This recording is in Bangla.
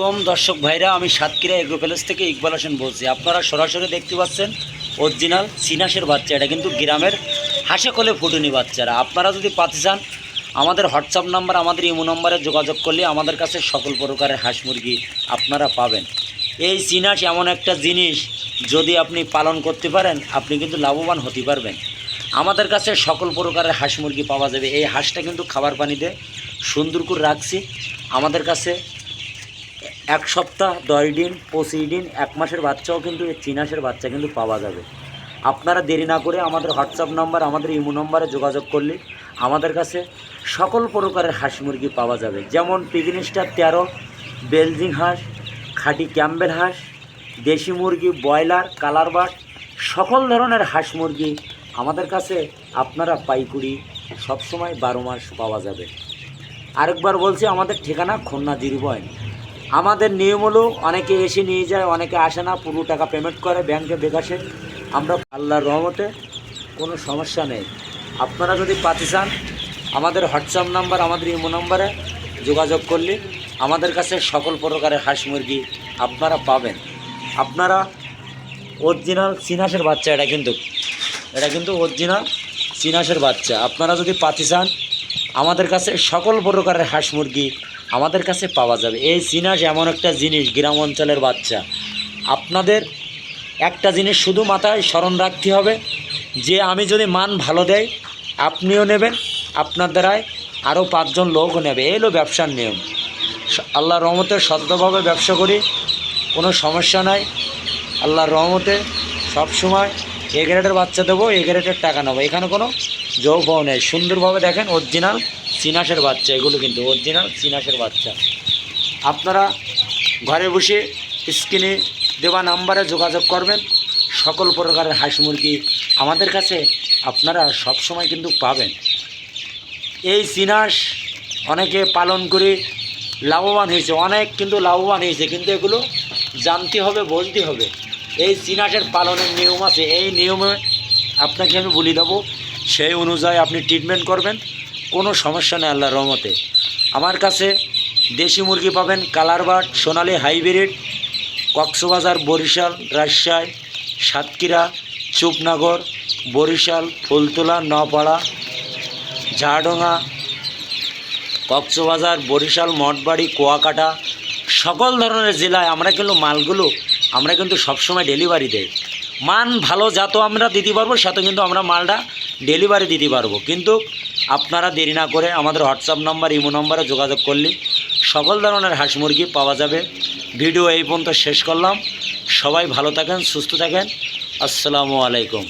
কম দর্শক ভাইরা, আমি সাতক্ষীরা এগ্রো প্যালেস থেকে ইকবাল হোসেন বলছি। আপনারা সরাসরি দেখতে পাচ্ছেন অরিজিনাল সিনাসের বাচ্চা। এটা কিন্তু গ্রামের হাসে কলে ফুটুনি বাচ্চারা। আপনারা যদি পাতে চান, আমাদের হোয়াটসঅ্যাপ নাম্বার, আমাদের ইমো নম্বরে যোগাযোগ করলে আমাদের কাছে সকল প্রকারের হাঁস মুরগি আপনারা পাবেন। এই সিনাস এমন একটা জিনিস, যদি আপনি পালন করতে পারেন, আপনি কিন্তু লাভবান হতে পারবেন। আমাদের কাছে সকল প্রকারের হাঁস মুরগি পাওয়া যাবে। এই হাঁসটা কিন্তু খাবার পানিতে সুন্দর করে রাখছি। আমাদের কাছে এক সপ্তাহ, দশ দিন, পঁচিশ দিন, এক মাসের বাচ্চাও কিন্তু এই চিনাসের বাচ্চা কিন্তু পাওয়া যাবে। আপনারা দেরি না করে আমাদের হোয়াটসঅ্যাপ নাম্বার, আমাদের ইমো নম্বরে যোগাযোগ করলে আমাদের কাছে সকল প্রকারের হাঁস মুরগি পাওয়া যাবে। যেমন পিগনিস্টার তেরো, বেলজিং হাঁস, খাঁটি ক্যাম্বেল হাঁস, দেশি মুরগি, ব্রয়লার, কালার বাট সকল ধরনের হাঁস মুরগি আমাদের কাছে আপনারা পাইকুড়ি সবসময় বারো মাস পাওয়া যাবে। আরেকবার বলছি, আমাদের ঠিকানা খুলনা জিরবয়েন আমাদের নিয়ম হলো অনেকে এসে নিয়ে যায়, অনেকে আসে না, পুরো টাকা পেমেন্ট করে, ব্যাংকে বিকাশে। আমরা আল্লাহর রহমতে কোনো সমস্যা নেই। আপনারা যদি পাতে চান, আমাদের হোয়াটসঅ্যাপ নাম্বার আমাদের ইমো নাম্বারে যোগাযোগ করলে আমাদের কাছে সকল প্রকারের হাঁস মুরগি আপনারা পাবেন। আপনারা অরিজিনাল চিনাসের বাচ্চা, এটা কিন্তু এটা কিন্তু অরিজিনাল চিনাসের বাচ্চা। আপনারা যদি পাতে চান আমাদের কাছে সকল প্রকারের হাঁস মুরগি আমাদের কাছে পাওয়া যাবে। এই চিনাস এমন একটা জিনিস, গ্রাম অঞ্চলের বাচ্চা। আপনাদের একটা জিনিস শুধু মাথায় স্মরণ রাখতে হবে, যে আমি যদি মান ভালো দেয় আপনিও নেবেন, আপনার দ্বারায় আরও পাঁচজন লোকও নেবে। এই হলো ব্যবসার নিয়ম। আল্লাহর রহমতে সদ্যভাবে ব্যবসা করি, কোনো সমস্যা নাই। আল্লাহর রহমতে সবসময় এ গ্রেডের বাচ্চা দেবো এ গ্রেডের টাকা নেব। এখানে কোনো যৌবও নেই। সুন্দরভাবে দেখেন অরিজিনাল চিনাসের বাচ্চা। এগুলো কিন্তু অরিজিনাল চিনাসের বাচ্চা। আপনারা ঘরে বসে স্ক্রিনে দেওয়া নাম্বারে যোগাযোগ করবেন। সকল প্রকারের হাঁস মুরগি আমাদের কাছে আপনারা সব সময় কিন্তু পাবেন। এই চিনাস অনেকে পালন করে লাভবান হয়েছে। অনেক কিন্তু লাভবান হয়েছে, কিন্তু এগুলো জানতে হবে, বলতে হবে। এই চিনাসের পালনের নিয়ম আছে। এই নিয়মে আপনাকে আমি বলে দেবো, সেই অনুযায়ী আপনি ট্রিটমেন্ট করবেন, কোনো সমস্যা নেই আল্লাহর রহমতে। আমার কাছে দেশি মুরগি পাবেন colour but, Sonali hybrid, Cox's Bazar, Barishal, Rajshahi, Satkhira, Chupnagar, Barishal, Phultala নপাড়া ঝাড়ডোঙা, কক্সবাজার, বরিশাল, মঠবাড়ি, কুয়াকাটা, সকল ধরনের জেলায় আমরা কিন্তু মালগুলো আমরা কিন্তু সবসময় ডেলিভারি দেই। মান ভালো যত আমরা দিতে পারব সাথে কিন্তু আমরা মালটা ডেলিভারি দিতে পারব। কিন্তু আপনারা দেরি না করে আমাদের হোয়াটসঅ্যাপ নাম্বার, ইমো নম্বরে যোগাযোগ করলে সকল ধরনের হাঁস মুরগি পাওয়া যাবে। ভিডিও এই পর্যন্ত শেষ করলাম। সবাই ভালো থাকেন, সুস্থ থাকেন। আসসালামু আলাইকুম।